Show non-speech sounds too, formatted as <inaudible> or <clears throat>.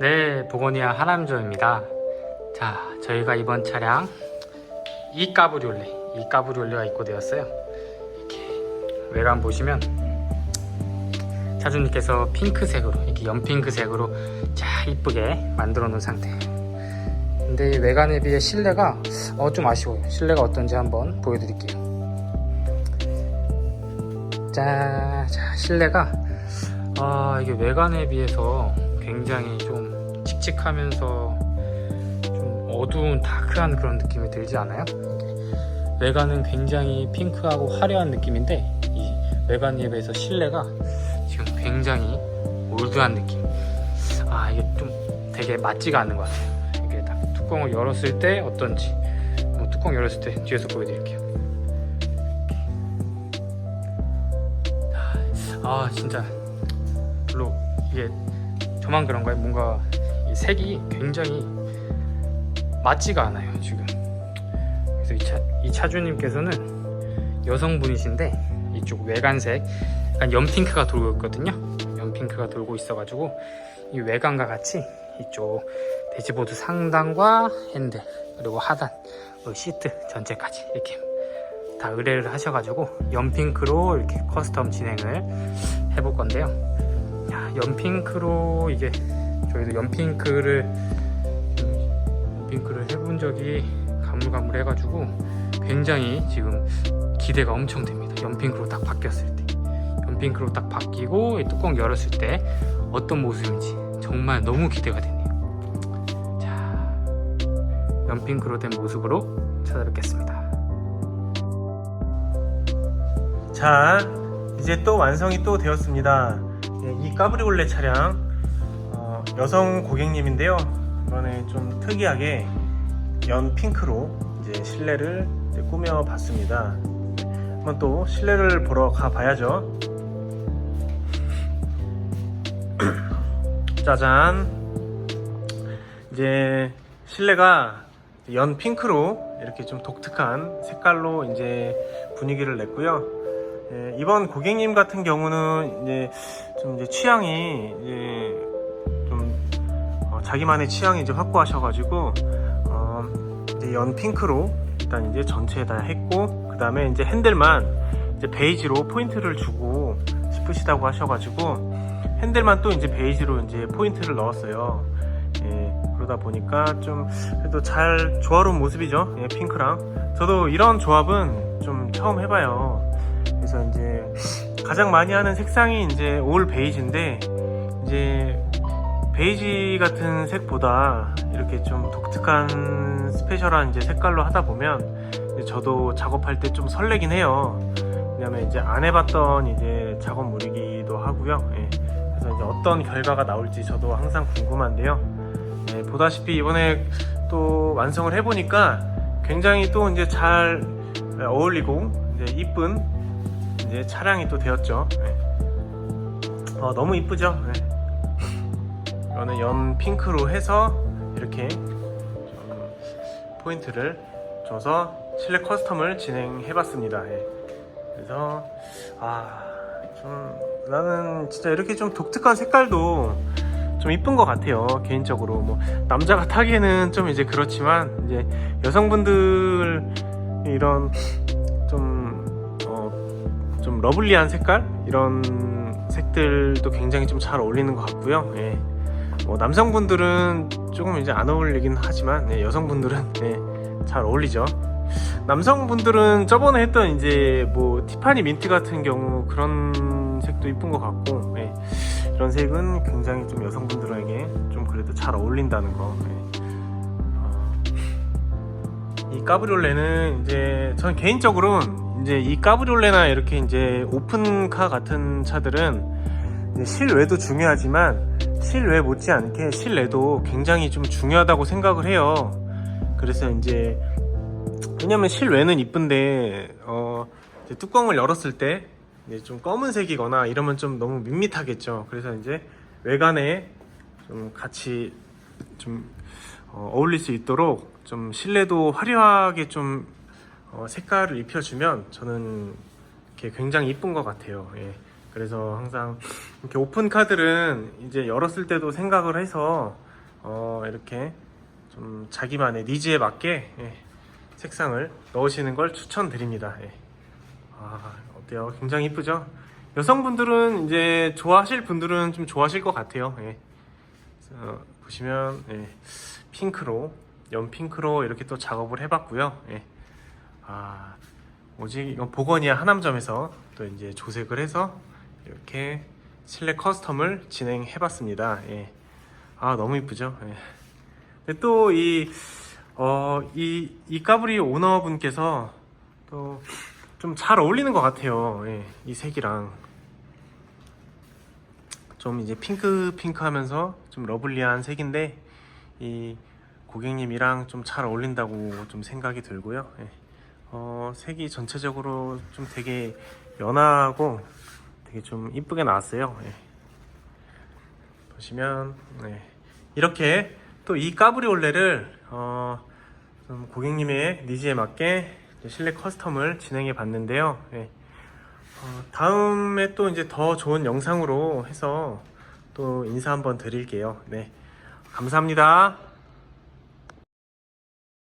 네, 보고니아 하남조입니다. 자, 저희가 이번 차량 이 까브리올레, 이 까브리올레가 입고되었어요. 이렇게 외관 보시면 차주님께서 핑크색으로 이렇게 연핑크색으로 자 이쁘게 만들어 놓은 상태. 근데 이 외관에 비해 실내가 어, 좀 아쉬워요. 실내가 어떤지 한번 보여드릴게요. 자, 자 실내가 아 이게 외관에 비해서 굉장히 좀 칙칙하면서 좀 어두운 다크한 그런 느낌이 들지 않아요? 외관은 굉장히 핑크하고 화려한 느낌인데 이 외관에 비해서 실내가 지금 굉장히 올드한 느낌. 아 이게 좀 되게 맞지가 않는 것 같아요. 이게 딱 뚜껑을 열었을 때 어떤지 한번 뚜껑 열었을 때 뒤에서 보여드릴게요. 아 진짜 별로 이게 저만 그런가요? 뭔가 이 색이 굉장히 맞지가 않아요 지금. 그래서 이, 차, 이 차주님께서는 여성분이신데 이쪽 외관색 약간 연핑크가 돌고 있거든요. 연핑크가 돌고 있어 가지고 이 외관과 같이 이쪽 대시보드 상단과 핸들 그리고 하단 시트 전체까지 이렇게 다 의뢰를 하셔가지고 연핑크로 이렇게 커스텀 진행을 해볼 건데요. 야, 연핑크로 이게 저희도 연핑크를 음, 연핑크를 해본 적이 가물가물해가지고 굉장히 지금 기대가 엄청 됩니다. 연핑크로 딱 바뀌었을 때, 연핑크로 딱 바뀌고 이 뚜껑 열었을 때 어떤 모습인지 정말 너무 기대가 되네요. 자, 연핑크로 된 모습으로 찾아뵙겠습니다. 자, 이제 또 완성이 또 되었습니다. 예, 이 까브리올레 차량 어, 여성 고객님인데요. 이번에 좀 특이하게 연 핑크로 이제 실내를 이제 꾸며봤습니다. 한번 또 실내를 보러 가봐야죠. <clears throat> 짜잔. 이제 실내가 연 핑크로 이렇게 좀 독특한 색깔로 이제 분위기를 냈고요. 예, 이번 고객님 같은 경우는 이제 좀 이제 취향이 이제 좀 어, 자기만의 취향이 이제 확고하셔가지고 어, 이제 연 핑크로 일단 이제 전체에 다 했고 그 다음에 이제 핸들만 이제 베이지로 포인트를 주고 싶으시다고 하셔가지고 핸들만 또 이제 베이지로 이제 포인트를 넣었어요. 예, 그러다 보니까 좀 그래도 잘 조화로운 모습이죠. 예, 핑크랑 저도 이런 조합은 좀 처음 해봐요. 그래서 이제 가장 많이 하는 색상이 이제 올 베이지인데 이제 베이지 같은 색보다 이렇게 좀 독특한 스페셜한 이제 색깔로 하다 보면 저도 작업할 때 좀 설레긴 해요. 왜냐면 이제 안 해봤던 이제 작업물이기도 하고요. 예. 그래서 이제 어떤 결과가 나올지 저도 항상 궁금한데요. 예, 보다시피 이번에 또 완성을 해보니까 굉장히 또 이제 잘 어울리고 이제 이쁜 이제 차량이 또 되었죠. 예. 어, 너무 이쁘죠. 예. 이거는 연 핑크로 해서 이렇게 좀 포인트를 줘서 실내 커스텀을 진행해봤습니다. 예. 그래서 아좀 나는 진짜 이렇게 좀 독특한 색깔도 좀 이쁜 것 같아요 개인적으로 뭐 남자가 타기에는 좀 이제 그렇지만 이제 여성분들 이런 좀 러블리한 색깔 이런 색들도 굉장히 좀 잘 어울리는 것 같고요 예. 뭐 남성분들은 조금 이제 안 어울리긴 하지만 예, 여성분들은 예, 잘 어울리죠 남성분들은 저번에 했던 이제 뭐 티파니 민트 같은 경우 그런 색도 이쁜 것 같고 예. 이런 색은 굉장히 좀 여성분들에게 좀 그래도 잘 어울린다는 거. 예. 어, 이 까브리올레는 이제 저는 개인적으로는 이제 이 까브리올레나 이렇게 이제 오픈카 같은 차들은 실외도 중요하지만 실외 못지않게 실내도 굉장히 좀 중요하다고 생각을 해요. 그래서 이제 왜냐면 실외는 이쁜데 어 뚜껑을 열었을 때 좀 검은색이거나 이러면 좀 너무 밋밋하겠죠. 그래서 이제 외관에 좀 같이 좀 어, 어울릴 수 있도록 좀 실내도 화려하게 좀 어, 색깔을 입혀주면 저는 이렇게 굉장히 이쁜 것 같아요. 예. 그래서 항상 이렇게 오픈 카드는 이제 열었을 때도 생각을 해서 어, 이렇게 좀 자기만의 니즈에 맞게 예, 색상을 넣으시는 걸 추천드립니다. 예. 아, 어때요? 굉장히 이쁘죠? 여성분들은 이제 좋아하실 분들은 좀 좋아하실 것 같아요. 예. 보시면 예, 핑크로 연 핑크로 이렇게 또 작업을 해봤고요. 예. 아 오직 이건 보거니아 하남점에서 또 이제 조색을 해서 이렇게 실내 커스텀을 진행해봤습니다. 예. 아 너무 이쁘죠? 예. 또이 어, 이, 이 까브리 오너분께서 또 좀 잘 어울리는 것 같아요. 예, 이 색이랑. 좀 이제 핑크 핑크 하면서 좀 러블리한 색인데, 이 고객님이랑 좀 잘 어울린다고 좀 생각이 들고요. 예. 어, 색이 전체적으로 좀 되게 연하고 되게 좀 이쁘게 나왔어요. 예. 보시면, 네. 이렇게 또 이 까브리올레를 어, 좀 고객님의 니즈에 맞게 실내 커스텀을 진행해 봤는데요. 예. 어, 다음에 또 이제 더 좋은 영상으로 해서 또 인사 한번 드릴게요. 네. 감사합니다.